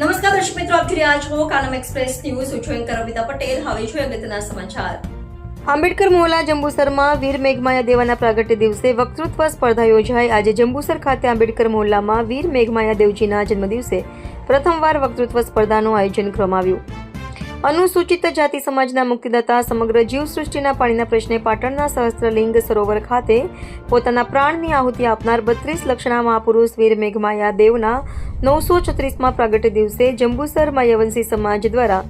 નમસ્કાર દર્શક મિત્રો, આપ જોઈ રહ્યા છો કાનમ એક્સપ્રેસ ન્યૂઝ હું છું એન્કર પટેલ. હવે જોઈએ અગત્યના સમાચાર. આંબેડકર મોહલા જંબુસરમાં વીર મેઘમાયા દેવાના પ્રાગટ્ય દિવસે વક્તૃત્વ સ્પર્ધા યોજાઈ. આજે જંબુસર ખાતે આંબેડકર મોહલ્લામાં વીર મેઘમાયા દેવજીના જન્મદિવસે પ્રથમવાર વક્તૃત્વ સ્પર્ધાનું આયોજન કરવામાં આવ્યું. અનુસૂચિત જાતિ સમાજના મુક્તિદાતા સમગ્ર જીવસૃષ્ટિના પાણીના પ્રશ્ને પાટણના સહસ્ત્રલિંગ સરોવર ખાતે પોતાના પ્રાણની આહુતિ આપનાર બત્રીસ લક્ષણા મહાપુરુષ વીર મેઘમાયા દેવના નવસો છત્રીસમાં પ્રાગટ્ય દિવસે જંબુસર માયાવંશી સમાજ દ્વારા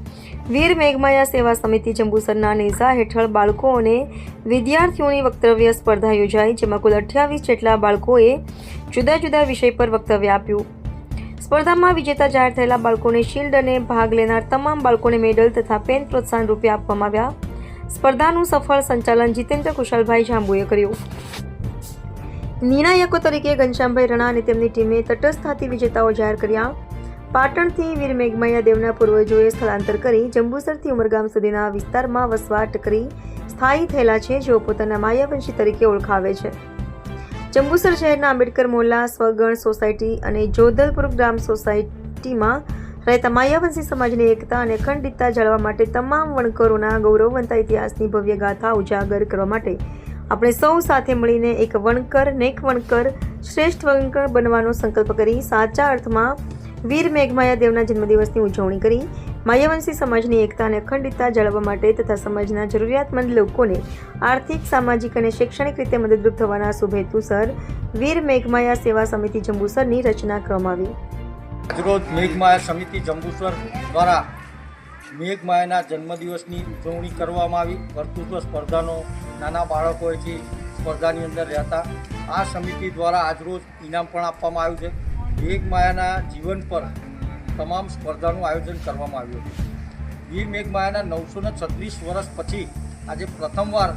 વીર મેઘમાયા સેવા સમિતિ જંબુસરના નેઝા હેઠળ બાળકો અને વિદ્યાર્થીઓની વક્તવ્ય સ્પર્ધા યોજાઈ, જેમાં કુલ અઠ્યાવીસ જેટલા બાળકોએ જુદા જુદા વિષય પર વક્તવ્ય આપ્યું. સ્પર્ધામાં વિજેતા જાહેર થયેલા બાળકોને શિલ્ડ અને ભાગ લેનાર તમામ બાળકોને મેડલ તથા પેન પ્રોત્સાહન રૂપે આપવામાં આવ્યા. સ્પર્ધાનું સફળ સંચાલન જીતેન્દ્ર કુશાલભાઈ જાંબુએ કર્યું. નિર્ણાયકો તરીકે ઘનશ્યામભાઈ રણા અને તેમની ટીમે તટસ્થાથી વિજેતાઓ જાહેર કર્યા. પાટણથી વીર મેઘમૈયા દેવના પૂર્વજોએ સ્થળાંતર કરી જંબુસરથી ઉમરગામ સુધીના વિસ્તારમાં વસવાટ કરી સ્થાયી થયેલા છે, જેઓ પોતાના માયાવંશી તરીકે ઓળખાવે છે. જંબુસર શહેરના આંબેડકર મોહલ્લા સ્વગણ સોસાયટી અને જોધલપુર ગ્રામ સોસાયટીમાં રહેતા માયાવંશી સમાજની એકતા અને અખંડિતતા જાળવવા માટે તમામ વણકરોના ગૌરવવંતા ઇતિહાસની ભવ્ય ગાથા ઉજાગર કરવા માટે આપણે સૌ સાથે મળીને એક વણકર નેક વણકર શ્રેષ્ઠ વણકર બનવાનો સંકલ્પ કરી સાચા અર્થમાં વીર મેઘમાયા દેવના જન્મદિવસની ઉજવણી કરી. માયાવંશી સમાજની એકતા અને અખંડિતતા જાળવવા માટે તથા સમાજના જરૂરિયાતમંદ લોકોને આર્થિક, સામાજિક અને શૈક્ષણિક રીતે મદદરૂપ થવાના શુભ હેતુસર વીર મેઘમાયા સેવા સમિતિ જંબુસરની રચના કરવામાં આવી. આજરોજ મેઘમાયા સમિતિ જંબુસર દ્વારા મેઘમાયાના જન્મદિવસની ઉજવણી કરવામાં આવી. કર્તૃત્વ સ્પર્ધાનો નાના બાળકોએથી સ્પર્ધાની અંદર રહેતા. આ સમિતિ દ્વારા આજરોજ ઇનામ પણ આપવામાં આવ્યું છે. મેઘમાયાના જીવન પર તમામ સ્પર્ધાનું આયોજન કરવામાં આવ્યું હતું. વીર મેઘમાયાના નવસો ને છત્રીસ વર્ષ પછી આજે પ્રથમવાર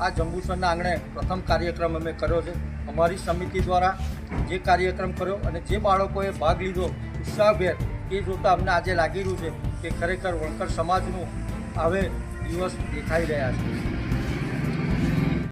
આ જંબુસરના આંગણે પ્રથમ કાર્યક્રમ અમે કર્યો છે. અમારી સમિતિ દ્વારા જે કાર્યક્રમ કર્યો અને જે બાળકોએ ભાગ લીધો ઉત્સાહભેર એ જોતાં અમને આજે લાગી રહ્યું છે કે ખરેખર વણકર સમાજનું હવે દિવસ દેખાઈ રહ્યા છે.